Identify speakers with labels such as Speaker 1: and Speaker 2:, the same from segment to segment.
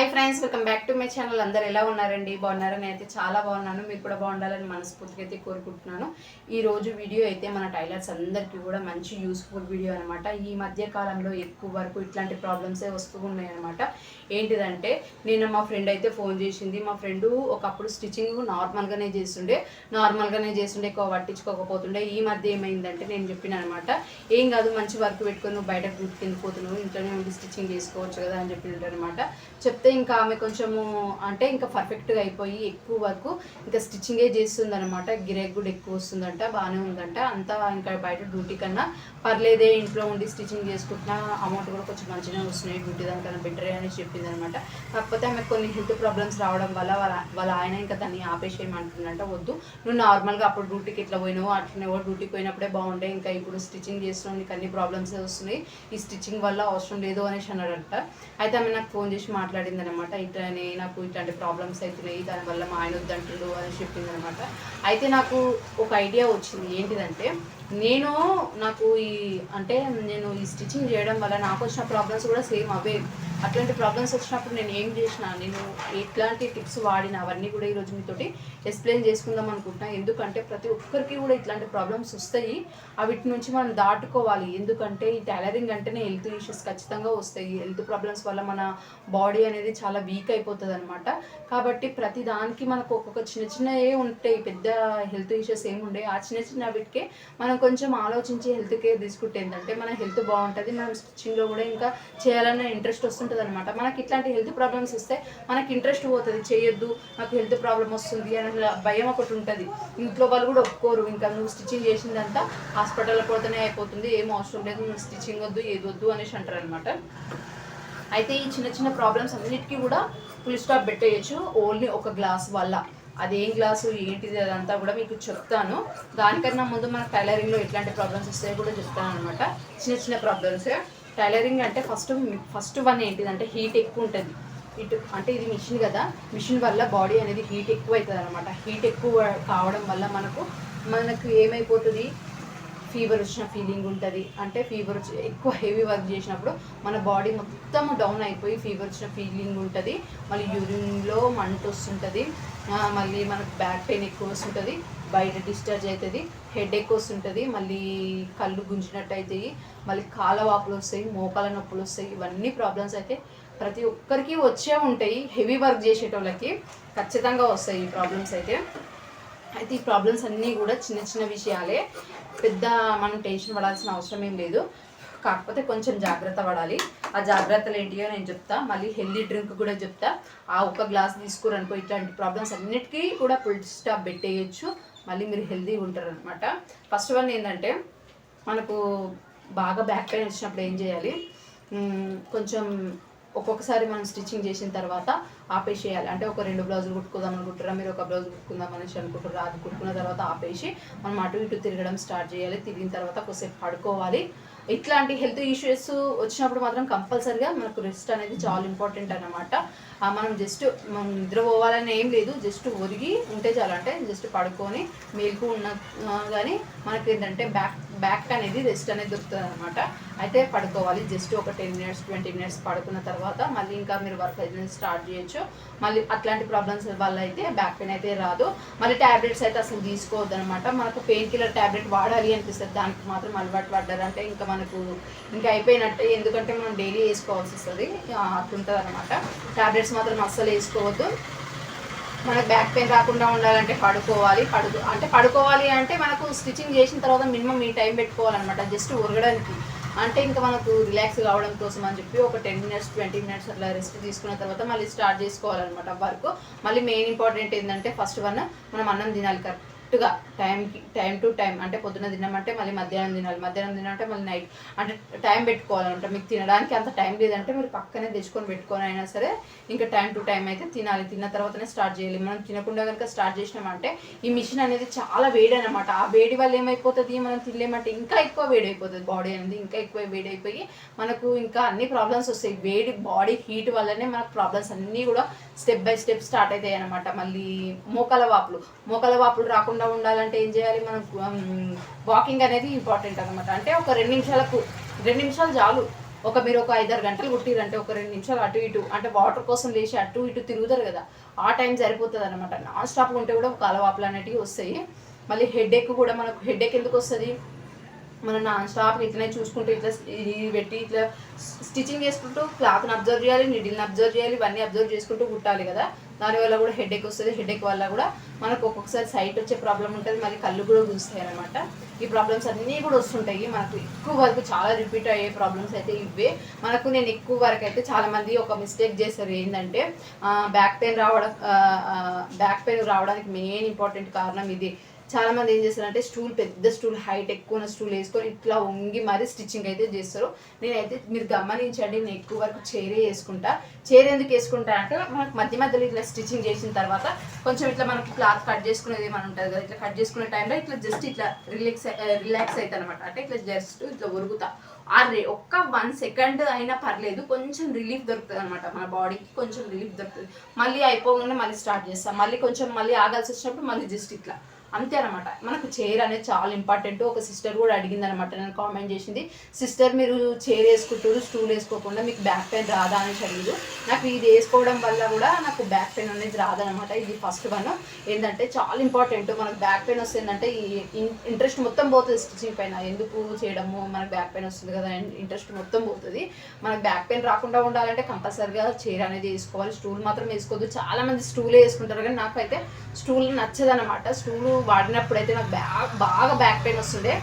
Speaker 1: Hi friends welcome back to my channel. అందరు ఎలా ఉన్నారండి? బాగున్నారని అయితే చాలా బాగున్నాను. మీరు కూడా బాగుండాలని మనస్ఫూర్తిగా అయితే కోరుకుంటున్నాను. ఈ రోజు వీడియో అయితే మన టైలర్స్ అందరికీ కూడా మంచి యూస్ఫుల్ వీడియో అనమాట ఈ మధ్య కాలంలో ఎక్కువ వరకు ఇట్లాంటి ప్రాబ్లమ్సే వస్తూ ఉన్నాయన్నమాట ఏంటిదంటే నేను మా ఫ్రెండ్ అయితే ఫోన్ చేసింది. మా ఫ్రెండ్ ఒకప్పుడు స్టిచ్చింగ్ నార్మల్గానే చేస్తుండే. నార్మల్గానే చేస్తుండే ఎక్కువ పట్టించుకోకపోతుండే. ఈ మధ్య ఏమైందంటే నేను చెప్పిన అనమాట ఏం కాదు మంచి వర్క్ పెట్టుకొని నువ్వు బయటకు డ్యూటీకి పోతున్నావు ఇంట్లోనే ఉండి స్టిచ్చింగ్ చేసుకోవచ్చు కదా అని చెప్పి అనమాట చెప్తే ఇంకా ఆమె కొంచెము అంటే ఇంకా పర్ఫెక్ట్గా అయిపోయి ఎక్కువ వరకు ఇంకా స్టిచ్చింగే చేస్తుంది అనమాట గిరాక్ కూడా ఎక్కువ వస్తుందంట బాగానే ఉందంట. అంతా ఇంకా బయట డ్యూటీ కన్నా పర్లేదే ఇంట్లో ఉండి స్టిచ్చింగ్ చేసుకుంటున్నా అమౌంట్ కూడా కొంచెం మంచిగా వస్తున్నాయి డ్యూటీ దానికన్నా బెటరే అని చెప్పింది అనమాట కాకపోతే ఆమె కొన్ని హెల్త్ ప్రాబ్లమ్స్ రావడం వల్ల వాళ్ళ వాళ్ళ ఆయన ఇంకా దాన్ని ఆపేసేయమంటుందంట వద్దు. నువ్వు నార్మల్గా అప్పుడు డ్యూటీకి ఎట్లా పోయినావు అట్లనే కూడా డ్యూటీకి పోయినప్పుడే బాగుండే ఇంకా ఇప్పుడు స్టిచ్చింగ్ చేస్తున్నావు నీకు అన్ని ప్రాబ్లమ్స్ వస్తున్నాయి. ఈ స్టిచ్చింగ్ వల్ల అవసరం లేదు అనేసి అన్నాడంట. అయితే ఆమె నాకు ఫోన్ చేసి మాట్లాడింది అనమాట ఇట్లానే నాకు ఇట్లాంటి ప్రాబ్లమ్స్ అవుతున్నాయి దానివల్ల మా ఆయన వద్దంటుడు అని చెప్పింది అనమాట అయితే నాకు ఒక ఐడియా వచ్చింది. ఏంటిదంటే నేను నాకు ఈ అంటే నేను ఈ స్టిచ్చింగ్ చేయడం వల్ల నాకు వచ్చిన ప్రాబ్లమ్స్ కూడా సేమ్ అవే. అట్లాంటి ప్రాబ్లమ్స్ వచ్చినప్పుడు నేను ఏం చేసిన నేను ఎట్లాంటి టిప్స్ వాడిన అవన్నీ కూడా ఈరోజు మీతోటి ఎక్స్ప్లెయిన్ చేసుకుందాం అనుకుంటున్నాను ఎందుకంటే ప్రతి ఒక్కరికి కూడా ఇట్లాంటి ప్రాబ్లమ్స్ వస్తాయి. వీటి నుంచి మనం దాటుకోవాలి. ఎందుకంటే ఈ టైలరింగ్ అంటేనే హెల్త్ ఇష్యూస్ ఖచ్చితంగా వస్తాయి. హెల్త్ ప్రాబ్లమ్స్ వల్ల మన బాడీ అనేది చాలా వీక్ అయిపోతుంది అనమాట కాబట్టి ప్రతి దానికి మనకు ఒక్కొక్క చిన్న చిన్నవే ఉంటాయి. పెద్ద హెల్త్ ఇష్యూస్ ఏమి ఉండవు. ఆ చిన్న చిన్న వీటికే మనం కొంచెం ఆలోచించి హెల్త్ కేర్ తీసుకుంటే ఏంటంటే మన హెల్త్ బాగుంటుంది. మనం స్టిచ్చింగ్లో కూడా ఇంకా చేయాలన్న ఇంట్రెస్ట్ వస్తుంది. ఉంటుంది అనమాట మనకి ఇట్లాంటి హెల్త్ ప్రాబ్లమ్స్ వస్తే మనకి ఇంట్రెస్ట్ పోతుంది. చేయొద్దు నాకు హెల్త్ ప్రాబ్లం వస్తుంది అని భయం ఒకటి ఉంటుంది. ఇంట్లో వాళ్ళు కూడా ఒప్పుకోరు. ఇంకా నువ్వు స్టిచ్చింగ్ చేసిందంతా హాస్పిటల్ పోతేనే అయిపోతుంది. ఏం అవసరం లేదు. నువ్వు స్టిచ్చింగ్ వద్దు ఏది వద్దు అనేసి అంటారు అనమాట అయితే ఈ చిన్న చిన్న ప్రాబ్లమ్స్ అన్నిటికీ కూడా ఫుల్ స్టాప్ పెట్టేయచ్చు. ఓన్లీ ఒక గ్లాస్ వల్ల. అదేం గ్లాసు ఏంటిది అదంతా కూడా మీకు చెప్తాను. దానికన్నా ముందు మన టైలరింగ్లో ఎట్లాంటి ప్రాబ్లమ్స్ వస్తాయో కూడా చెప్తాను అనమాట చిన్న చిన్న ప్రాబ్లమ్స్ టైలరింగ్ అంటే ఫస్ట్ ఫస్ట్ వన్ ఏంటిదంటే హీట్ ఎక్కువ ఉంటుంది. ఇటు అంటే ఇది మిషన్ కదా మిషన్ వల్ల బాడీ అనేది హీట్ ఎక్కువ అవుతుంది అనమాట హీట్ ఎక్కువ కావడం వల్ల మనకు మనకు ఏమైపోతుంది? ఫీవర్ వచ్చిన ఫీలింగ్ ఉంటుంది. అంటే ఫీవర్ వచ్చి ఎక్కువ హెవీ వర్క్ చేసినప్పుడు మన బాడీ మొత్తం డౌన్ అయిపోయి ఫీవర్ వచ్చిన ఫీలింగ్ ఉంటుంది. మళ్ళీ యూరిన్లో మంట వస్తుంటుంది. మళ్ళీ మనకు బ్యాక్ పెయిన్ ఎక్కువ వస్తుంటుంది. బయట డిశ్చార్జ్ అవుతుంది హెడ్ ఎక్ వస్తుంటుంది మళ్ళీ కళ్ళు గుంజినట్టు అవుతాయి మళ్ళీ కాళ్ళ వాపులు వస్తాయి మోకాల నొప్పులు వస్తాయి ఇవన్నీ ప్రాబ్లమ్స్ అయితే ప్రతి ఒక్కరికి వచ్చే ఉంటాయి హెవీ వర్క్ చేసేటోళ్ళకి ఖచ్చితంగా వస్తాయి ఈ ప్రాబ్లమ్స్ అయితే. అయితే ఈ ప్రాబ్లమ్స్ అన్నీ కూడా చిన్న చిన్న విషయాలే పెద్ద మనం టెన్షన్ పడాల్సిన అవసరం ఏం లేదు. కాకపోతే కొంచెం జాగ్రత్త పడాలి. ఆ జాగ్రత్తలు ఏంటియో నేను చెప్తా మళ్ళీ హెల్దీ డ్రింక్ కూడా చెప్తా. ఆ ఒక గ్లాస్ తీసుకురనుకో ఇట్లాంటి ప్రాబ్లమ్స్ అన్నిటికీ కూడా ఫుల్ స్టాప్ పెట్టేయచ్చు. మళ్ళీ మీరు హెల్దీగా ఉంటారు అనమాట ఫస్ట్ వన్ ఏంటంటే మనకు బాగా బ్యాక్ పెయిన్ వచ్చినప్పుడు ఏం చేయాలి? కొంచెం ఒక్కొక్కసారి మనం స్టిచ్చింగ్ చేసిన తర్వాత ఆపేసేయాలి. అంటే ఒక రెండు బ్లౌజులు కుట్టుకుందాం అనుకుంటారా మీరు ఒక బ్లౌజ్ కుట్టుకుందాం అనేసి అనుకుంటారా అది కుట్టుకున్న తర్వాత ఆపేసి మనం అటు ఇటు తిరగడం స్టార్ట్ చేయాలి. తిరిగిన తర్వాత కొద్దిసేపు పడుకోవాలి. ఇట్లాంటి హెల్త్ ఇష్యూస్ వచ్చినప్పుడు మాత్రం కంపల్సరిగా మనకు రెస్ట్ అనేది చాలా ఇంపార్టెంట్ అనమాట మనం జస్ట్ మనం నిద్రపోవాలని ఏం లేదు జస్ట్ ఒరిగి ఉంటే చాలా. అంటే జస్ట్ పడుకొని మేలుకు ఉన్న కానీ మనకి ఏంటంటే బ్యాక్ బ్యాక్ అనేది రెస్ట్ అనేది దొరుకుతుంది అనమాట అయితే పడుకోవాలి జస్ట్ ఒక టెన్ మినిట్స్ ట్వంటీ మినిట్స్ పడుకున్న తర్వాత మళ్ళీ ఇంకా మీరు వర్క్ అయితే స్టార్ట్ చేయొచ్చు. మళ్ళీ అట్లాంటి ప్రాబ్లమ్స్ వల్ల అయితే బ్యాక్ పెయిన్ అయితే రాదు. మళ్ళీ ట్యాబ్లెట్స్ అయితే అసలు తీసుకోవద్దు అనమాట మనకు పెయిన్ కిల్లర్ ట్యాబ్లెట్ వాడాలి అనిపిస్తుంది. దానికి మాత్రం అలవాటు పడ్డారంటే ఇంకా మనకు ఇంకా అయిపోయినట్టే. ఎందుకంటే మనం డైలీ వేసుకోవాల్సి వస్తుంది. అట్లుంటుంది అనమాట ట్యాబ్లెట్స్ మాత్రం అస్సలు వేసుకోవద్దు. మనకు బ్యాక్ పెయిన్ రాకుండా ఉండాలంటే పడుకోవాలి. పడుకో అంటే పడుకోవాలి అంటే మనకు స్టిచ్చింగ్ చేసిన తర్వాత మినిమం ఈ టైం పెట్టుకోవాలన్నమాట జస్ట్ ఉరగడానికి. అంటే ఇంకా మనకు రిలాక్స్ కావడం కోసం అని చెప్పి ఒక టెన్ మినిట్స్ ట్వంటీ మినిట్స్ అట్లా రెస్ట్ తీసుకున్న తర్వాత మళ్ళీ స్టార్ట్ చేసుకోవాలన్నమాట వర్క్ మళ్ళీ మెయిన్ ఇంపార్టెంట్ ఏంటంటే ఫస్ట్ వన్ మనం అన్నం తినాలి కరెక్ట్గా టైంకి టైం టు టైం అంటే పొద్దున తినమంటే మళ్ళీ మధ్యాహ్నం తినాలి మధ్యాహ్నం తినాలంటే మళ్ళీ నైట్ అంటే టైం పెట్టుకోవాలన్నమాట మీకు తినడానికి అంత టైం లేదంటే మీరు పక్కనే తెచ్చుకొని పెట్టుకొని అయినా సరే ఇంకా టైం టు టైం అయితే తినాలి. తిన్న తర్వాతనే స్టార్ట్ చేయాలి. మనం తినకుండా కనుక స్టార్ట్ చేసినామంటే ఈ మిషన్ అనేది చాలా వేడి అనమాట ఆ వేడి వల్ల ఏమైపోతుంది? మనం తినలేమంటే ఇంకా ఎక్కువ వేడి అయిపోతుంది బాడీ అనేది ఇంకా ఎక్కువ వేడి అయిపోయి మనకు ఇంకా అన్ని ప్రాబ్లమ్స్ వస్తాయి. వేడి బాడీ హీట్ వల్లనే మనకు ప్రాబ్లమ్స్ అన్నీ కూడా స్టెప్ బై స్టెప్ స్టార్ట్ అవుతాయి అనమాట మళ్ళీ మోకాల వాపులు. మోకాల వాపులు రాకుండా ఉండాలంటే ఏం చేయాలి? మనం వాకింగ్ అనేది ఇంపార్టెంట్ అనమాట అంటే ఒక రెండు నిమిషాలకు రెండు నిమిషాలు చాలు. ఒక మీరు ఒక ఐదారు గంటలు కుట్టిరంటే ఒక రెండు నిమిషాలు అటు ఇటు అంటే వాటర్ కోసం లేచి అటు ఇటు తిరుగుతారు కదా. ఆ టైం సరిపోతుంది అనమాట నాన్ స్టాప్ ఉంటే కూడా కాలవాపులు అనేటివి వస్తాయి. మళ్ళీ హెడ్ ఎక్ కూడా మనకు హెడ్ ఎక్ ఎందుకు వస్తుంది? మనం నాన్ స్టాప్ ఇట్లనే చూసుకుంటూ ఇట్లా ఇది పెట్టి ఇట్లా స్టిచ్చింగ్ చేసుకుంటూ క్లాత్ని అబ్జర్వ్ చేయాలి నిడిల్ని అబ్జర్వ్ చేయాలి ఇవన్నీ అబ్జర్వ్ చేసుకుంటూ కుట్టాలి కదా. దానివల్ల కూడా హెడేక్ వస్తుంది హెడేక్ వల్ల కూడా మనకు ఒక్కొక్కసారి సైట్ వచ్చే ప్రాబ్లం ఉంటుంది మరి కళ్ళు కూడా చూస్తాయి అనమాట ఈ ప్రాబ్లమ్స్ అన్నీ కూడా వస్తుంటాయి. మనకు ఎక్కువ వరకు చాలా రిపీట్ అయ్యే ప్రాబ్లమ్స్ అయితే ఇవే మనకు నేను ఎక్కువ వరకు అయితే చాలామంది ఒక మిస్టేక్ చేస్తారు ఏంటంటే బ్యాక్ పెయిన్ రావడం బ్యాక్ పెయిన్ రావడానికి మెయిన్ ఇంపార్టెంట్ కారణం ఇది. చాలా మంది ఏం చేస్తారంటే స్టూల్ పెద్ద స్టూల్ హైట్ ఎక్కువ ఉన్న స్టూల్ వేసుకొని ఇట్లా వంగి మరీ స్టిచ్చింగ్ అయితే చేస్తారు. నేనైతే మీరు గమనించండి నేను ఎక్కువ వరకు చైరే వేసుకుంటా. చైర్ ఎందుకు వేసుకుంటా అంటే మనకు మధ్య మధ్యలో ఇట్లా స్టిచ్చింగ్ చేసిన తర్వాత కొంచెం ఇట్లా మనకు క్లాత్ కట్ చేసుకునేది ఏమైనా ఉంటుంది కదా ఇట్లా కట్ చేసుకునే టైంలో ఇట్లా జస్ట్ ఇట్లా రిలాక్స్ రిలాక్స్ అవుతుంది అనమాట అంటే ఇట్లా జస్ట్ ఇట్లా ఉరుగుతా అరే రే ఒక్క వన్ సెకండ్ అయినా పర్లేదు కొంచెం రిలీఫ్ దొరుకుతుంది అనమాట మన బాడీకి కొంచెం రిలీఫ్ దొరుకుతుంది. మళ్ళీ అయిపోగానే మళ్ళీ స్టార్ట్ చేస్తాం. మళ్ళీ కొంచెం మళ్ళీ ఆగాల్సి వచ్చినప్పుడు మళ్ళీ జస్ట్ ఇట్లా. అంతే అనమాట మనకు చైర్ అనేది చాలా ఇంపార్టెంట్ ఒక సిస్టర్ కూడా అడిగింది అనమాట నేను కామెంట్ చేసింది. సిస్టర్ మీరు చైర్ వేసుకుంటారు స్టూల్ వేసుకోకుండా మీకు బ్యాక్ పెయిన్ రాదా? అని అడిగింది. నాకు ఇది వేసుకోవడం వల్ల కూడా నాకు బ్యాక్ పెయిన్ అనేది రాదనమాట ఇది ఫస్ట్ వన్ ఏంటంటే చాలా ఇంపార్టెంట్ మనకు బ్యాక్ పెయిన్ వస్తుందంటే ఈ ఇంట్రెస్ట్ మొత్తం పోతుంది స్టిచ్చింగ్ పైన. ఎందుకు చేయడము? మనకు బ్యాక్ పెయిన్ వస్తుంది కదా ఇంట్రెస్ట్ మొత్తం పోతుంది. మనకు బ్యాక్ పెయిన్ రాకుండా ఉండాలంటే కంపల్సరిగా చైర్ అనేది వేసుకోవాలి. స్టూల్ మాత్రం వేసుకోవద్దు. చాలా మంది స్టూలే వేసుకుంటారు కానీ నాకైతే స్టూల్ నచ్చదనమాట స్టూల్ వాడినప్పుడు అయితే నాకు బ్యాక్ బాగా బ్యాక్ పెయిన్ వస్తుండే.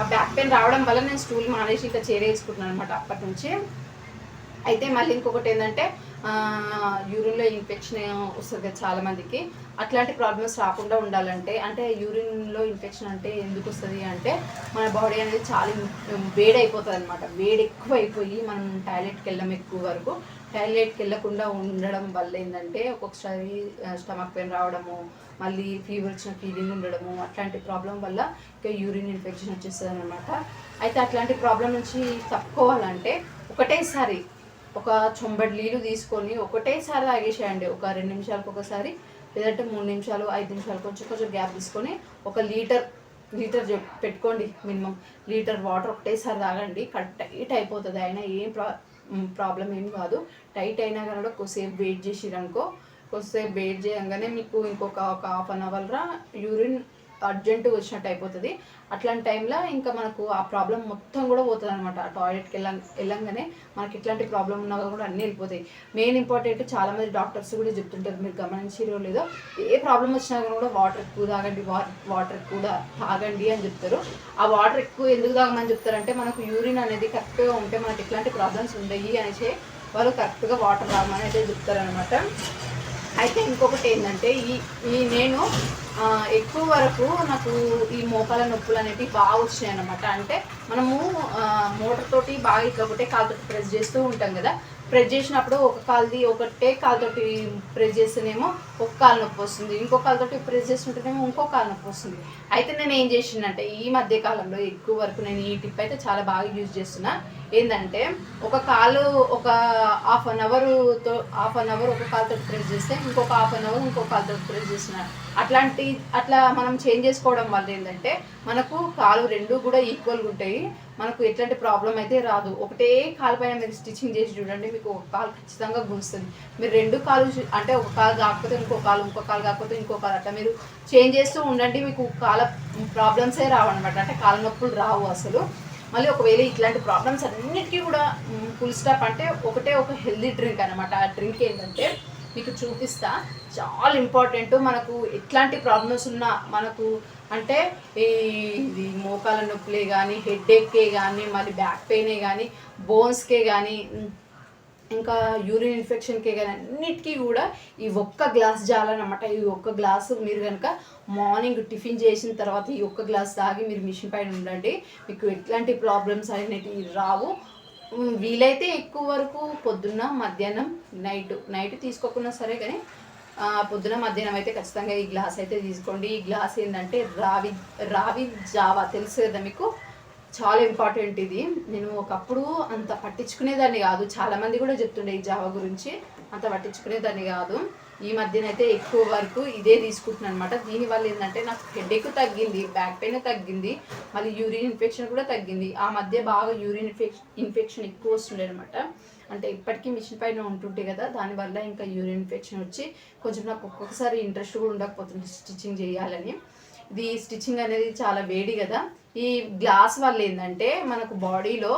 Speaker 1: ఆ బ్యాక్ పెయిన్ రావడం వల్ల నేను స్టూల్ మానేసి ఇంకా చేరేసుకుంటున్నాను అనమాట అప్పటి నుంచి అయితే మళ్ళీ ఇంకొకటి ఏంటంటే యూరిన్లో ఇన్ఫెక్షన్ వస్తుంది కదా అట్లాంటి ప్రాబ్లమ్స్ రాకుండా ఉండాలంటే అంటే యూరిన్లో ఇన్ఫెక్షన్ అంటే ఎందుకు వస్తుంది అంటే మన బాడీ అనేది చాలా వేడి అయిపోతుంది అనమాట వేడి ఎక్కువ అయిపోయి మనం టాయిలెట్కి వెళ్ళాం ఎక్కువ వరకు. టాయిలెట్కి వెళ్ళకుండా ఉండడం వల్ల ఏంటంటే ఒక్కొక్కసారి స్టమక్ పెయిన్ రావడము మళ్ళీ ఫీవర్ వచ్చిన ఫీలింగ్ ఉండడము అట్లాంటి ప్రాబ్లం వల్ల ఇంకా యూరిన్ ఇన్ఫెక్షన్ వచ్చేస్తుంది అనమాట అయితే అట్లాంటి ప్రాబ్లం నుంచి తప్పుకోవాలంటే ఒకటేసారి ఒక చొంబడి నీళ్ళు తీసుకొని ఒకటేసారి తాగేసేయండి. ఒక రెండు నిమిషాలకు ఒకసారి లేదంటే మూడు నిమిషాలు ఐదు నిమిషాలు కొంచెం కొంచెం గ్యాప్ తీసుకొని ఒక లీటర్ లీటర్ చెప్ పెట్టుకోండి మినిమం. లీటర్ వాటర్ ఒకటేసారి తాగండి. కట్ టైట్ అయిపోతుంది. అయినా ఏం ప్రా ప్రాబ్లం ఏం కాదు. టైట్ అయినా కానీ కూడా కొద్దిసేపు వెయిట్ చేసిరనుకో కొద్దిసేపు వెయిట్ చేయగానే మీకు ఇంకొక ఒక హాఫ్ అన్ అవర్లో యూరిన్ అర్జెంటుగా వచ్చినట్టు అయిపోతుంది. అట్లాంటి టైంలో ఇంకా మనకు ఆ ప్రాబ్లం మొత్తం కూడా పోతుంది అనమాట టాయిలెట్కి వెళ్ళ వెళ్ళంగానే మనకి ఇట్లాంటి ప్రాబ్లం ఉన్నా కూడా అన్నీ వెళ్ళిపోతాయి. మెయిన్ ఇంపార్టెంట్ చాలామంది డాక్టర్స్ కూడా చెప్తుంటారు మీరు గమనించారో లేదో? ఏ ప్రాబ్లం వచ్చినా కూడా వాటర్ ఎక్కువ తాగండి వాటర్ ఎక్కువ తాగండి అని చెప్తారు. ఆ వాటర్ ఎక్కువ ఎందుకు తాగమని చెప్తారంటే మనకు యూరిన్ అనేది కరెక్ట్గా ఉంటే మనకి ఇట్లాంటి ప్రాబ్లమ్స్ ఉండయి అనేసి వాళ్ళు కరెక్ట్గా వాటర్ తాగమని అయితే చెప్తారనమాట అయితే ఇంకొకటి ఏంటంటే ఈ ఈ నేను ఎక్కువ వరకు నాకు ఈ మోకాల నొప్పులు అనేవి బాగా వచ్చినాయి అనమాట అంటే మనము మోటార్ తోటి బాగా ఇట్లా ఒకటే కాలుతో ప్రెస్ చేస్తూ ఉంటాం కదా. ప్రెస్ చేసినప్పుడు ఒక కాల్ది ఒకటే కాలుతోటి ప్రెస్ చేస్తేనేమో ఒక కాలు నొప్పి వస్తుంది. ఇంకో కాలుతోటి ప్రెస్ చేస్తుంటేనేమో ఇంకో కాలు నొప్పి వస్తుంది. అయితే నేను ఏం చేసిందంటే ఈ మధ్య కాలంలో ఎక్కువ వరకు నేను ఈ టిప్ అయితే చాలా బాగా యూజ్ చేస్తున్నా. ఏంటంటే ఒక కాలు ఒక హాఫ్ అన్ అవర్తో హాఫ్ అన్ అవర్ ఒక కాలుతో ప్రెస్ చేస్తే ఇంకొక హాఫ్ అన్ అవర్ ఇంకో కాలుతో ప్రెస్ చేస్తున్నాను అట్లాంటి అట్లా మనం చేంజ్ చేసుకోవడం వల్ల ఏంటంటే మనకు కాలు రెండు కూడా ఈక్వల్గా ఉంటాయి. మనకు ఎట్లాంటి ప్రాబ్లం అయితే రాదు. ఒకటే కాలు పైన మీరు స్టిచ్చింగ్ చేసి చూడండి మీకు ఒక కాలు ఖచ్చితంగా గుంజుతుంది. మీరు రెండు కాలు అంటే ఒక కాలు కాకపోతే ఇంకో కాలు ఇంకో కాలు కాకపోతే ఇంకో కాలు అట్లా మీరు చేంజ్ చేస్తూ ఉండండి మీకు కాల ప్రాబ్లమ్సే రావు అనమాట అంటే కాళ్ళ నొప్పులు రావు అసలు. మళ్ళీ ఒకవేళ ఇట్లాంటి ప్రాబ్లమ్స్ అన్నిటికీ కూడా ఫుల్ స్టాప్ అంటే ఒకటే ఒక హెల్దీ డ్రింక్ అనమాట ఆ డ్రింక్ ఏంటంటే మీకు చూపిస్తా. చాలా ఇంపార్టెంట్ మనకు ఎట్లాంటి ప్రాబ్లమ్స్ ఉన్నా మనకు అంటే ఈ ఇది మోకాల నొప్పులే కానీ హెడ్ఏక్కే కానీ మళ్ళీ బ్యాక్ పెయినే కానీ బోన్స్కే కానీ ఇంకా యూరిన్ ఇన్ఫెక్షన్కే కానీ అన్నిటికీ కూడా ఈ ఒక్క గ్లాస్ జాలన్నమాట ఈ ఒక్క గ్లాసు మీరు కనుక మార్నింగ్ టిఫిన్ చేసిన తర్వాత ఈ ఒక్క గ్లాస్ తాగి మీరు మిషన్ పైన ఉండండి. మీకు ఎట్లాంటి ప్రాబ్లమ్స్ అనేటివి రావు. వీలైతే ఎక్కువ వరకు పొద్దున్న మధ్యాహ్నం నైట్ నైట్ తీసుకోకున్నా సరే కానీ పొద్దున మధ్యాహ్నం అయితే ఖచ్చితంగా ఈ గ్లాస్ అయితే తీసుకోండి. ఈ గ్లాస్ ఏంటంటే రావి రావి జావా. తెలుసు కదా మీకు? చాలా ఇంపార్టెంట్ ఇది. నేను ఒకప్పుడు అంత పట్టించుకునేదాన్ని కాదు. చాలా మంది కూడా చెప్తుండే ఈ జావా గురించి. అంత పట్టించుకునేదాన్ని కాదు. ఈ మధ్యనైతే ఎక్కువ వరకు ఇదే తీసుకుంటున్నాను అనమాట దీనివల్ల ఏంటంటే నాకు హెడేక్ తగ్గింది బ్యాక్ పెయిన్ తగ్గింది మళ్ళీ యూరిన్ ఇన్ఫెక్షన్ కూడా తగ్గింది. ఆ మధ్య బాగా యూరిన్ ఇన్ఫెక్షన్ ఇన్ఫెక్షన్ ఎక్కువ వస్తుండే అనమాట అంటే ఇప్పటికీ మిషన్ పైన ఉంటుంటే కదా దానివల్ల ఇంకా యూరిన్ ఇన్ఫెక్షన్ వచ్చి కొంచెం నాకు ఒక్కొక్కసారి ఇంట్రెస్ట్ కూడా ఉండకపోతుంది స్టిచ్చింగ్ చేయాలని. ఇది స్టిచ్చింగ్ అనేది చాలా వేడి కదా. ఈ గ్లాస్ వల్ల ఏంటంటే మనకు బాడీలో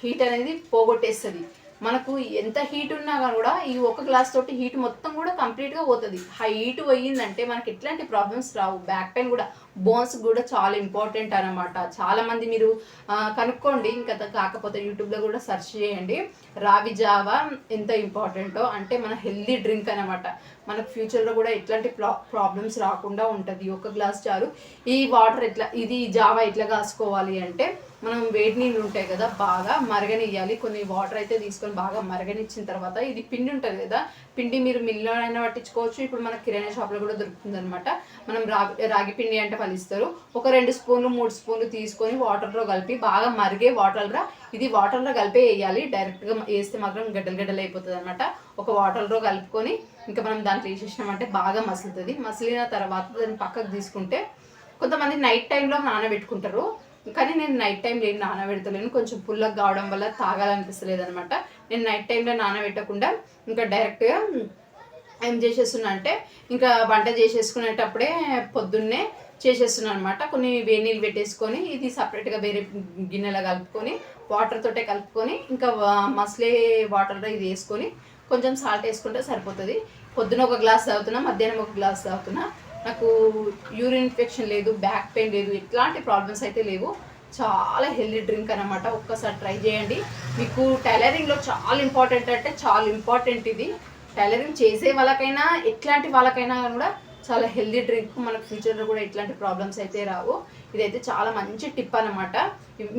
Speaker 1: హీట్ అనేది పోగొట్టేస్తుంది. మనకు ఎంత హీట్ ఉన్నా కానీ కూడా ఈ ఒక గ్లాస్ తోటి హీట్ మొత్తం కూడా కంప్లీట్గా పోతుంది. హీట్ పోయిందంటే మనకి ఎట్లాంటి ప్రాబ్లమ్స్ రావు. బ్యాక్ పెయిన్ కూడా. బోన్స్ కూడా చాలా ఇంపార్టెంట్ అనమాట చాలా మంది మీరు కనుక్కోండి. ఇంకా కాకపోతే యూట్యూబ్లో కూడా సెర్చ్ చేయండి. రావి జావా ఎంత ఇంపార్టెంటో. అంటే మన హెల్దీ డ్రింక్ అనమాట మనకు ఫ్యూచర్లో కూడా ఎట్లాంటి ప్రాబ్లమ్స్ రాకుండా ఉంటుంది. ఒక గ్లాస్ చాలు. ఈ వాటర్ ఎట్లా ఇది జావా ఎట్లా కాసుకోవాలి అంటే మనం వేడి నీళ్ళు ఉంటాయి కదా బాగా మరగనియ్యాలి. కొన్ని వాటర్ అయితే తీసుకొని బాగా మరగనిచ్చిన తర్వాత ఇది పిండి ఉంటుంది కదా పిండి మీరు మిల్లు అయినా పట్టించుకోవచ్చు. ఇప్పుడు మన కిరాణా షాప్లో కూడా దొరుకుతుంది అనమాట మనం రాగి రాగి పిండి అంటే వాళ్ళు ఒక రెండు స్పూన్లు మూడు స్పూన్లు తీసుకొని వాటర్లో కలిపి బాగా మరిగే వాటర్లో ఇది వాటర్లో కలిపే వేయాలి. డైరెక్ట్గా వేస్తే మాత్రం గడ్డలు గడ్డలు అయిపోతుంది అనమాట ఒక వాటర్లో కలుపుకొని ఇంకా మనం దాంట్లో వేసేసినామంటే బాగా మసులుతుంది. మసిలిన తర్వాత దాన్ని పక్కకు తీసుకుంటే కొంతమంది నైట్ టైంలో నానబెట్టుకుంటారు. కానీ నేను నైట్ టైం లేని నానబెడతలేను. కొంచెం పుల్లగా కావడం వల్ల తాగాలనిపిస్తలేదు అనమాట నేను నైట్ టైంలో నానబెట్టకుండా ఇంకా డైరెక్ట్గా ఏం చేసేస్తున్నా అంటే ఇంకా వంట చేసేసుకునేటప్పుడే పొద్దున్నే చేసేస్తున్నాను అనమాట కొన్ని వేడి నీళ్ళు పెట్టేసుకొని ఇది సపరేట్గా వేరే గిన్నెలో కలుపుకొని వాటర్ తోటే కలుపుకొని ఇంకా మసలే వాటర్లో ఇది వేసుకొని కొంచెం సాల్ట్ వేసుకుంటే సరిపోతుంది. పొద్దున ఒక గ్లాస్ తాగుతున్నా మధ్యాహ్నం ఒక గ్లాస్ తాగుతున్నా. నాకు యూరిన్ ఇన్ఫెక్షన్ లేదు బ్యాక్ పెయిన్ లేదు ఇట్లాంటి ప్రాబ్లమ్స్ అయితే లేవు. చాలా హెల్దీ డ్రింక్ అనమాట ఒక్కసారి ట్రై చేయండి. మీకు టైలరింగ్లో చాలా ఇంపార్టెంట్ అంటే చాలా ఇంపార్టెంట్ ఇది. టైలరింగ్ చేసే వాళ్ళకైనా ఎట్లాంటి వాళ్ళకైనా కూడా చాలా హెల్దీ డ్రింక్ మనకు ఫ్యూచర్లో కూడా ఇట్లాంటి ప్రాబ్లమ్స్ అయితే రావు. ఇదైతే చాలా మంచి టిప్ అనమాట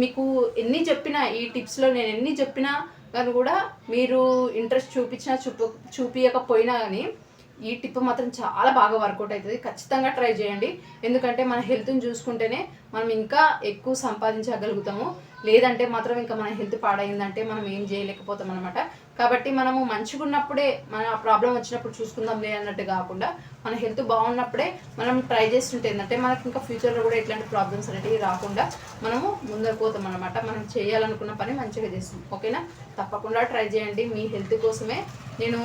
Speaker 1: మీకు ఎన్ని చెప్పినా ఈ టిప్స్లో నేను ఎన్ని చెప్పినా కానీ కూడా మీరు ఇంట్రెస్ట్ చూపించినా చూప చూపించకపోయినా కానీ ఈ టిప్ మాత్రం చాలా బాగా వర్కౌట్ అవుతుంది ఖచ్చితంగా ట్రై చేయండి. ఎందుకంటే మన హెల్త్ని చూసుకుంటేనే మనం ఇంకా ఎక్కువ సంపాదించగలుగుతాము. లేదంటే మాత్రం ఇంకా మన హెల్త్ పాడైందంటే మనం ఏం చేయలేకపోతాం అనమాట కాబట్టి మనము మంచిగా ఉన్నప్పుడే మన ప్రాబ్లం వచ్చినప్పుడు చూసుకుందాంలే అన్నట్టు కాకుండా మన హెల్త్ బాగున్నప్పుడే మనం ట్రై చేస్తుంటే ఏంటంటే మనకి ఇంకా ఫ్యూచర్లో కూడా ఎట్లాంటి ప్రాబ్లమ్స్ అనేవి రాకుండా మనము ముందరకు పోతాం అనమాట మనం చేయాలనుకున్న పని మంచిగా చేస్తాం. ఓకేనా? తప్పకుండా ట్రై చేయండి. మీ హెల్త్ కోసమే నేను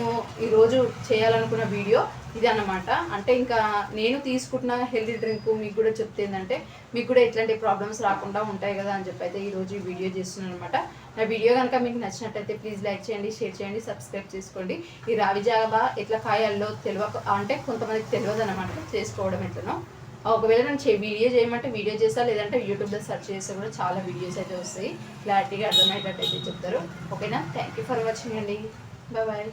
Speaker 1: ఈరోజు చేయాలనుకున్న వీడియో ఇది అన్నమాట అంటే ఇంకా నేను తీసుకుంటున్న హెల్తీ డ్రింక్ మీకు కూడా చెప్తే ఏంటంటే మీకు కూడా ఎట్లాంటి ప్రాబ్లమ్స్ రాకుండా ఉంటాయి కదా అని చెప్పి అయితే ఈరోజు ఈ వీడియో చేస్తున్నాను అనమాట నా వీడియో కనుక మీకు నచ్చినట్టయితే ప్లీజ్ లైక్ చేయండి షేర్ చేయండి సబ్స్క్రైబ్ చేసుకోండి. ఈ రావి జాబా ఎట్లా కాయాలో తెలియక అంటే కొంతమందికి తెలియదు అనమాట చేసుకోవడం ఎట్లనో. ఒకవేళ నేను వీడియో చేయమంటే వీడియో చేస్తా లేదంటే యూట్యూబ్లో సెర్చ్ చేస్తే కూడా చాలా వీడియోస్ అయితే వస్తాయి. క్లారిటీగా అర్థమయ్యేటట్టు అయితే చెప్తారు. ఓకేనా థ్యాంక్ యూ ఫర్ వాచింగ్ అండి. బాయ్